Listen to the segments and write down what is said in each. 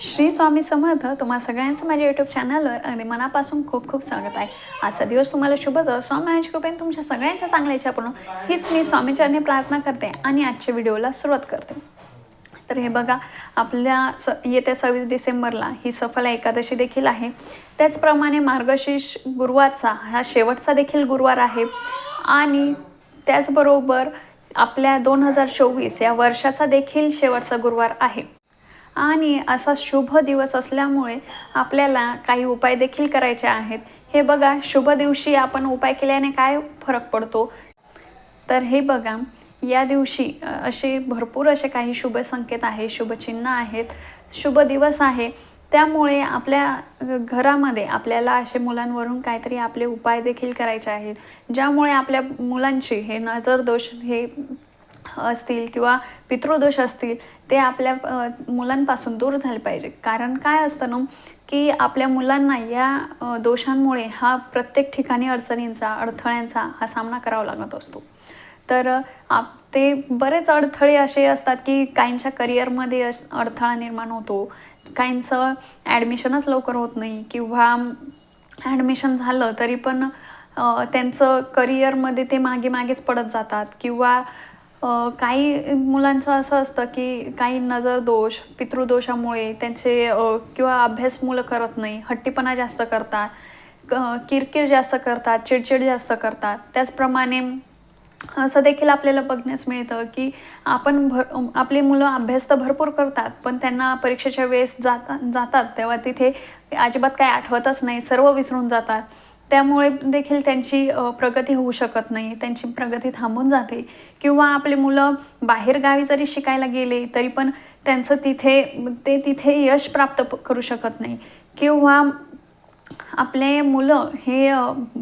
श्री स्वामी समर्थ तुम्हा सगळ्यांचं माझ्या यूट्यूब चॅनलवर अगदी मनापासून खूप खूप स्वागत आहे. आजचा दिवस तुम्हाला शुभ जावो स्वामी महाराज कृपेने तुमच्या सगळ्यांच्या चांगल्या इच्छा पूर्ण हीच मी स्वामीचरणी प्रार्थना करते आणि आजच्या व्हिडिओला सुरुवात करते. तर हे बघा आपल्या स येत्या सव्वीस डिसेंबरला ही सफल एकादशी देखील आहे. त्याचप्रमाणे मार्गशीर्ष गुरुवारचा हा शेवटचा देखील गुरुवार आहे. आणि त्याचबरोबर आपल्या दोन हजार चोवीस या वर्षाचा देखील शेवटचा गुरुवार आहे. आणि असा शुभ दिवस असल्यामुळे आपल्याला काही उपाय देखील करायचे आहेत. हे बघा शुभ दिवशी आपण उपाय केल्याने काय फरक पडतो? तर हे बघा या दिवशी असे भरपूर असे काही शुभ संकेत आहे शुभचिन्ह आहेत शुभ दिवस आहे. त्यामुळे आपल्या घरामध्ये आपल्याला असे मुलांवरून काहीतरी आपले उपाय देखील करायचे आहेत. ज्यामुळे आपल्या मुलांची हे नजर दोष हे असतील किंवा पितृदोष असतील ते आपल्या मुलांपासून दूर झाले पाहिजे. कारण काय असतं ना की आपल्या मुलांना या दोषांमुळे हा प्रत्येक ठिकाणी अडचणींचा अडथळ्यांचा हा सामना करावा लागत असतो. तर आप ते बरेच अडथळे असे असतात की काहींच्या करिअरमध्ये अडथळा निर्माण होतो. काहींचं ॲडमिशनच लवकर होत नाही किंवा ॲडमिशन झालं तरी पण त्यांचं करिअरमध्ये ते मागे मागेच पडत जातात किंवा काही मुलांचं असं असतं की काही नजर दोष पितृदोषामुळे त्यांचे किंवा अभ्यास मुलं करत नाही हट्टीपणा जास्त करतात क- किरकिर जास्त करतात चिडचिड जास्त करतात. त्याचप्रमाणे असं देखील आपल्याला बघण्यास मिळतं की आपण भर आपली मुलं अभ्यास तर भरपूर करतात पण त्यांना परीक्षेच्या वेळेस जाता जातात. तेव्हा तिथे अजिबात काय आठवतच नाही सर्व विसरून जातात. त्यामुळे देखील त्यांची प्रगती होऊ शकत नाही त्यांची प्रगती थांबून जाते. किंवा आपले मुलं बाहेरगावी जरी शिकायला गेले तरी पण त्यांचं तिथे ते तिथे यश प्राप्त करू शकत नाही. किंवा आपले मुलं हे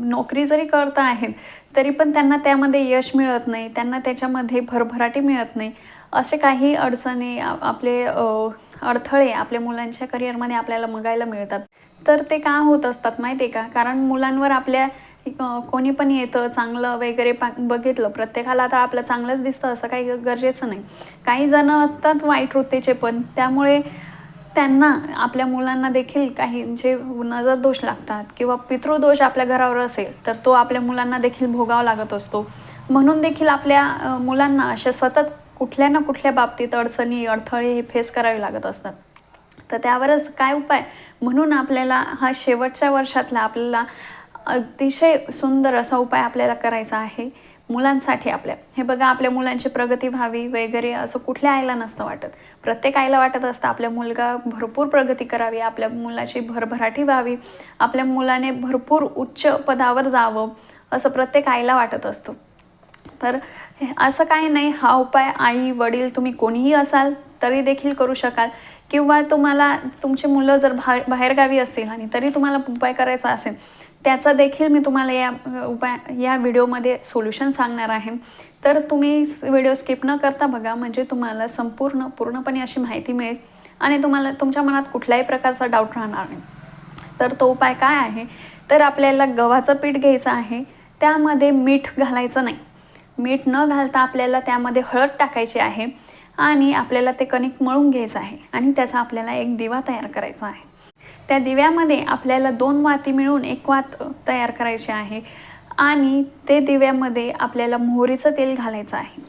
नोकरी जरी करत आहेत तरी पण त्यांना त्यामध्ये यश मिळत नाही त्यांना त्याच्यामध्ये भरभराटी मिळत नाही. असे काही अडचणी आपले अडथळे आपल्या मुलांच्या करिअरमध्ये आपल्याला बघायला मिळतात. तर ते का होत असतात माहिती आहे का? कारण मुलांवर आपल्या कोणी पण येतं चांगलं वगैरे पा बघितलं प्रत्येकाला तर आपलं चांगलंच दिसतं असं काही गरजेचं नाही. काही जण असतात वाईट वृत्तीचे पण त्यामुळे त्यांना आपल्या मुलांना देखील काही जे नजर दोष लागतात किंवा पितृदोष आपल्या घरावर असेल तर तो आपल्या मुलांना देखील भोगावा लागत असतो. म्हणून देखील आपल्या मुलांना अशा सतत कुठल्या ना कुठल्या बाबतीत अडचणी अडथळे हे फेस करावे लागत असतात. तर त्यावरच काय उपाय? म्हणून आपल्याला हा शेवटच्या वर्षातला आपल्याला अतिशय सुंदर असा उपाय आपल्याला करायचा आहे मुलांसाठी आपल्या. हे बघा आपल्या मुलांची प्रगती व्हावी वगैरे असं कुठल्या आईला नसतं वाटत. प्रत्येक आईला वाटत असतं आपल्या मुलगा भरपूर प्रगती करावी आपल्या मुलाची भरभराटी व्हावी आपल्या मुलाने भरपूर उच्च पदावर जावं असं प्रत्येक आईला वाटत असतं. तर हे- असं काही नाही हा उपाय आई वडील तुम्ही कोणीही असाल तरी देखील करू शकाल. किंवा तुम्हाला तुमची मुलं जर बाहेर बाहेरगावी असतील आणि तरी तुम्हाला उपाय करायचा असेल त्याचा देखील मी तुम्हाला या उपाय या व्हिडिओमध्ये सोल्युशन सांगणार आहे. तर तुम्ही व्हिडिओ स्किप न करता बघा म्हणजे तुम्हाला संपूर्ण पूर्णपणे अशी माहिती मिळेल आणि तुम्हाला तुमच्या मनात कुठल्याही प्रकारचा डाऊट राहणार नाही. तर तो उपाय काय आहे? तर आपल्याला गव्हाचं पीठ घ्यायचं आहे. त्यामध्ये मीठ घालायचं नाही. मीठ न घालता आपल्याला त्यामध्ये हळद टाकायची आहे आणि आपल्याला ते कणिक मळून घ्यायचं आहे आणि त्याचा आपल्याला एक दिवा तयार करायचा आहे. त्या दिव्यामध्ये आपल्याला दोन वाती मिळून एक वात तयार करायची आहे आणि ते दिव्यामध्ये आपल्याला मोहरीचं तेल घालायचं आहे.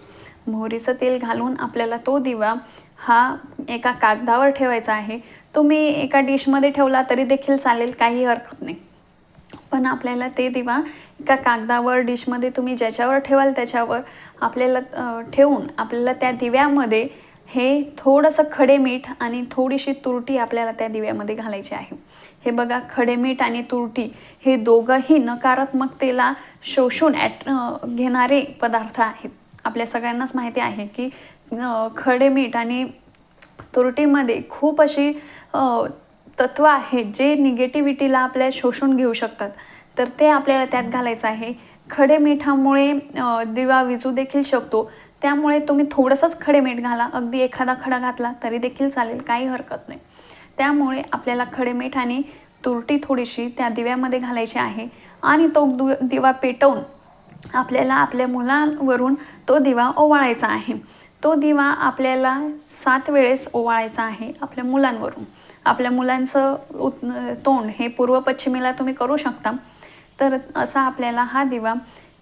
मोहरीचं तेल घालून आपल्याला तो दिवा हा एका कागदावर ठेवायचा आहे. तुम्ही एका डिशमध्ये ठेवला तरी देखील चालेल काही हरकत नाही. पण आपल्याला ते दिवा एका कागदावर डिशमध्ये तुम्ही ज्याच्यावर ठेवाल त्याच्यावर आपल्याला ठेवून आपल्याला त्या दिव्यामध्ये हे थोडंसं खडे मीठ आणि थोडीशी तुरटी आपल्याला त्या दिव्यामध्ये घालायची आहे. हे बघा खडे मीठ आणि तुरटी हे दोघंही नकारात्मकतेला शोषून ॲट घेणारे पदार्थ आहेत. आपल्या सगळ्यांनाच माहिती आहे की खडे मीठ आणि तुरटीमध्ये खूप अशी तत्व आहेत जे निगेटिव्हिटीला आपल्या शोषून घेऊ शकतात. तर ते आपल्याला त्यात घालायचं आहे. खडे मिठामुळे दिवा विजू देखील शकतो. त्यामुळे तुम्ही थोडंसंच खडे मीठ घाला. अगदी एखादा खडा घातला तरी देखील चालेल काही हरकत नाही. त्यामुळे आपल्याला खडे मीठ आणि तुरटी थोडीशी त्या दिव्यामध्ये घालायची आहे आणि तो दु दिवा पेटवून आपल्याला आपल्या मुलांवरून तो दिवा ओवाळायचा आहे. तो दिवा आपल्याला सात वेळेस ओवाळायचा आहे आपल्या मुलांवरून. आपल्या मुलांचं उत तोंड हे पूर्व पश्चिमेला तुम्ही करू शकता. तर असा आपल्याला हा दिवा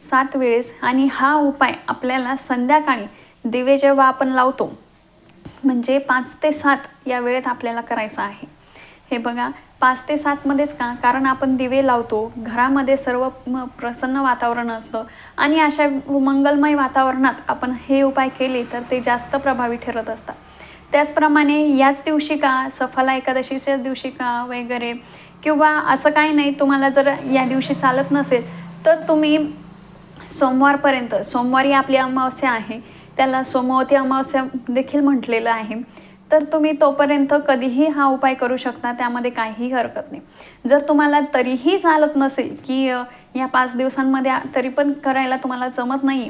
सात वेळेस आणि हा उपाय आपल्याला संध्याकाळी दिवे जेव्हा आपण लावतो म्हणजे पाच ते सात या वेळेत आपल्याला करायचं आहे. हे बघा पाच ते सातमध्येच का? कारण आपण दिवे लावतो घरामध्ये सर्व म- प्रसन्न वातावरण असतं आणि अशा मंगलमय वातावरणात आपण हे उपाय केले तर ते जास्त प्रभावी ठरत असतात. त्याचप्रमाणे याच दिवशी का सफला एकादशीच्याच दिवशी का वगैरे किंवा असं काही नाही तुम्हाला जर या दिवशी चालत नसेल तर तुम्ही सोमवारपर्यंत सोमवारी आपली अमावस्या आहे त्याला सोमवती अमावस्या देखील म्हटलेलं आहे. तर तुम्ही तोपर्यंत कधीही हा उपाय करू शकता त्यामध्ये काहीही हरकत नाही. जर तुम्हाला तरीही चालत नसेल की या पाच दिवसांमध्ये तरी पण करायला तुम्हाला जमत नाही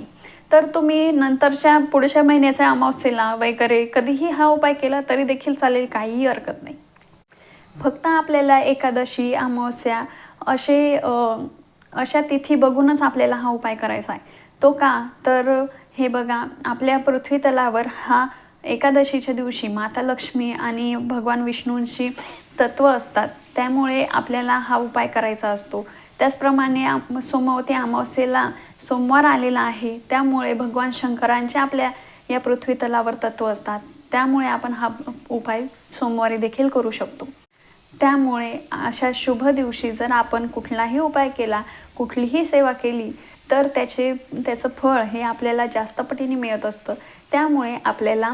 तर तुम्ही नंतरच्या पुढच्या महिन्याच्या अमावस्येला वगैरे कधीही हा उपाय केला तरी देखील चालेल काहीही हरकत नाही. फक्त आपल्याला एकादशी अमावस्या असे अशा तिथी बघूनच आपल्याला हा उपाय करायचा आहे. तो का? तर हे बघा आपल्या पृथ्वी तलावर हा एकादशीच्या दिवशी माता लक्ष्मी आणि भगवान विष्णूंची तत्व असतात. त्यामुळे आपल्याला हा उपाय करायचा असतो. त्याचप्रमाणे सोमवती अमावस्येला सोमवार आलेला आहे. त्यामुळे भगवान शंकरांचे आपल्या या पृथ्वी तलावर तत्व असतात. त्यामुळे आपण हा उपाय सोमवारी देखील करू शकतो. त्यामुळे अशा शुभ दिवशी जर आपण कुठलाही उपाय केला कुठलीही सेवा केली तर त्याचे त्याचं फळ हे आपल्याला जास्त पटीने मिळत असतं. त्यामुळे आपल्याला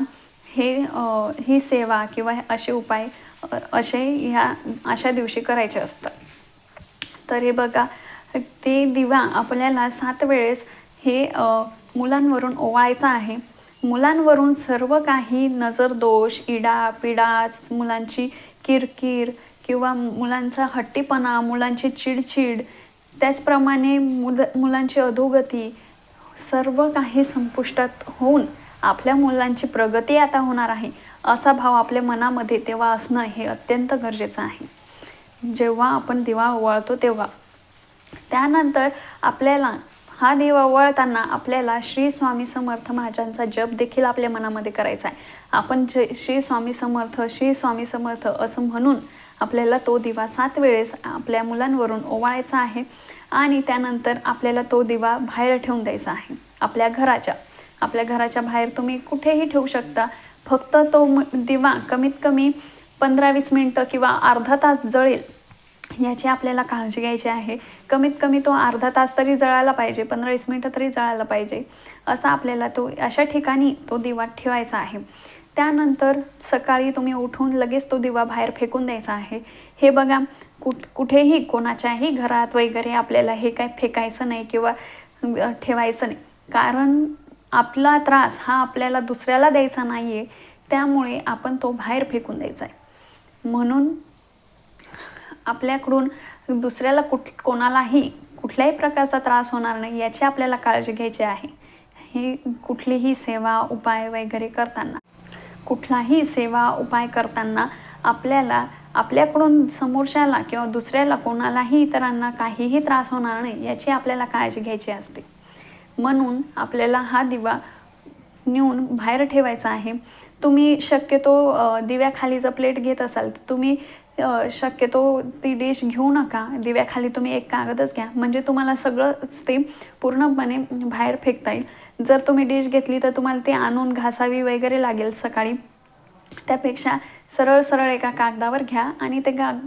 हे ही सेवा किंवा असे उपाय असे ह्या अशा दिवशी करायचे असतात. तर हे बघा ते दिवा आपल्याला सात वेळेस हे मुलांवरून ओवाळायचं आहे. मुलांवरून सर्व काही नजर दोष इडा पिडा मुलांची किरकिर किंवा मुलांचा हट्टीपणा मुलांची चिडचिड त्याचप्रमाणे मुल मुलांची अधोगती सर्व काही संपुष्टात होऊन आपल्या मुलांची प्रगती आता होणार आहे असा भाव आपल्या मनामध्ये तेव्हा असणं हे अत्यंत गरजेचं आहे. जेव्हा आपण दिवा ओवाळतो तेव्हा. त्यानंतर आपल्याला हा दिवा ओवाळताना आपल्याला श्री स्वामी समर्थ महाराजांचा जप देखील आपल्या मनामध्ये करायचा आहे. आपण जे श्री स्वामी समर्थ श्री स्वामी समर्थ असं म्हणून आपल्याला तो दिवा सात वेळेस आपल्या मुलांवरून ओवाळायचा आहे आणि त्यानंतर आपल्याला तो दिवा बाहेर ठेवून द्यायचा आहे. आपल्या घराच्या आपल्या घराच्या बाहेर तुम्ही कुठेही ठेवू शकता. फक्त तो म- दिवा कमीत कमी पंधरा वीस मिनटं किंवा अर्धा तास जळेल याची आपल्याला काळजी घ्यायची आहे. कमीत कमी तो अर्धा तास तरी जळायला पाहिजे पंधरा वीस मिनटं तरी जळायला पाहिजे असा आपल्याला तो अशा ठिकाणी तो दिवा ठेवायचा आहे. त्यानंतर सकाळी तुम्ही उठून लगेच तो दिवा बाहेर फेकून द्यायचा आहे. हे बघा कुठ कुठेही कोणाच्याही घरात वगैरे आपल्याला हे काय फेकायचं नाही किंवा ठेवायचं नाही. कारण आपला त्रास हा आपल्याला दुसऱ्याला द्यायचा नाही आहे त्यामुळे आपण तो बाहेर फेकून द्यायचा आहे. म्हणून आपल्याकडून दुसऱ्याला कुठ कोणालाही कुठल्याही प्रकारचा त्रास होणार नाही याची आपल्याला काळजी घ्यायची आहे. ही कुठलीही सेवा उपाय वगैरे करताना कुठलाही सेवा उपाय करताना आपल्याला आपल्याकडून समोरच्याला किंवा दुसऱ्याला कोणालाही इतरांना काहीही त्रास होणार नाही याची आपल्याला काळजी घ्यायची असते. म्हणून आपल्याला हा दिवा नेऊन बाहेर ठेवायचा आहे. तुम्ही शक्यतो दिव्याखाली जर प्लेट घेत असाल तर तुम्ही शक्यतो ती डिश घेऊ नका. दिव्याखाली तुम्ही एक कागदच घ्या. म्हणजे तुम्हाला सगळंच ते पूर्णपणे बाहेर फेकता येईल. जर तुम्ही डिश घेतली तर तुम्हाला ती आणून घासावी वगैरे लागेल सकाळी. त्यापेक्षा सरळ सरळ एका कागदावर घ्या आणि ते काग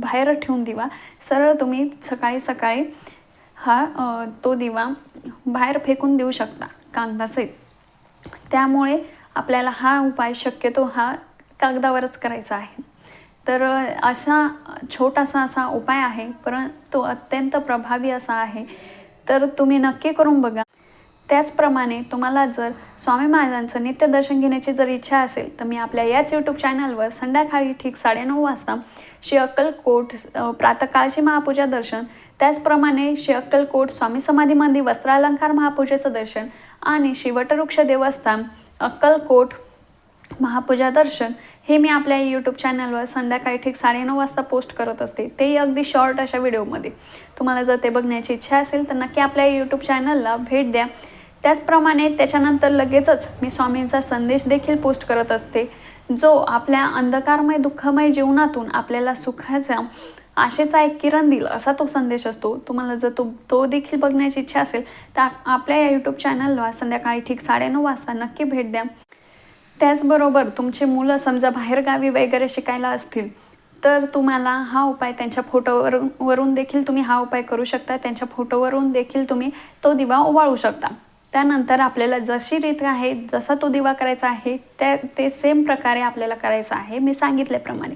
बाहेर ठेवून दिवा. सरळ तुम्ही सकाळी सकाळी हा तो दिवा बाहेर फेकून देऊ शकता कागदासहित. त्यामुळे आपल्याला हा उपाय शक्यतो हा कागदावरच करायचा आहे. तर असा छोटासा असा उपाय आहे परंतु अत्यंत प्रभावी असा आहे. तर तुम्ही नक्की करून बघा. त्याचप्रमाणे तुम्हाला जर स्वामी महाराजांचं नित्यदर्शन घेण्याची जर इच्छा असेल तर मी आपल्या याच यूट्यूब चॅनलवर संध्याकाळी ठीक साडेनऊ वाजता श्री अक्कलकोट प्रातकाळची महापूजा दर्शन त्याचप्रमाणे श्री अक्कलकोट स्वामी समाधीमध्ये वस्त्रालंकार महापूजेचं दर्शन आणि शिवटवृक्ष देवस्थान अक्कलकोट महापूजा दर्शन हे मी आपल्या यूट्यूब चॅनलवर संध्याकाळी ठीक साडेनऊ वाजता पोस्ट करत असते. तेही अगदी शॉर्ट अशा व्हिडिओमध्ये तुम्हाला जर ते बघण्याची इच्छा असेल तर नक्की आपल्या यूट्यूब चॅनलला भेट द्या. त्याचप्रमाणे त्याच्यानंतर लगेचच मी स्वामींचा संदेश देखील पोस्ट करत असते जो आपल्या अंधकारमय दुःखमय जीवनातून आपल्याला सुखाचा आशेचा एक किरण दिल असा तो संदेश असतो. तुम्हाला जर तो तो देखील बघण्याची इच्छा असेल तर आपल्या या यूट्यूब चॅनलला संध्याकाळी ठीक साडेनऊ वाजता नक्की भेट द्या. त्याचबरोबर तुमचे मुलं समजा बाहेरगावी वगैरे शिकायला असतील तर तुम्हाला हा उपाय त्यांच्या फोटोवरून वरून देखील तुम्ही हा उपाय करू शकता. त्यांच्या फोटोवरून देखील तुम्ही तो दिवा ओवाळू शकता. त्यानंतर आपल्याला जशी रीत आहे जसा तो दिवा करायचा आहे त्या ते सेम प्रकारे आपल्याला करायचं आहे मी सांगितल्याप्रमाणे.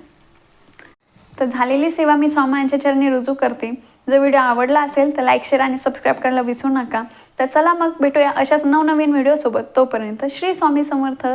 तर झालेली सेवा मी स्वामींच्या चरणी रुजू करते. जर व्हिडिओ आवडला असेल तर लाईक शेअर आणि सबस्क्राईब करायला विसरू नका. तर चला मग भेटूया अशाच नवनवीन व्हिडिओसोबत तोपर्यंत श्री स्वामी समर्थ.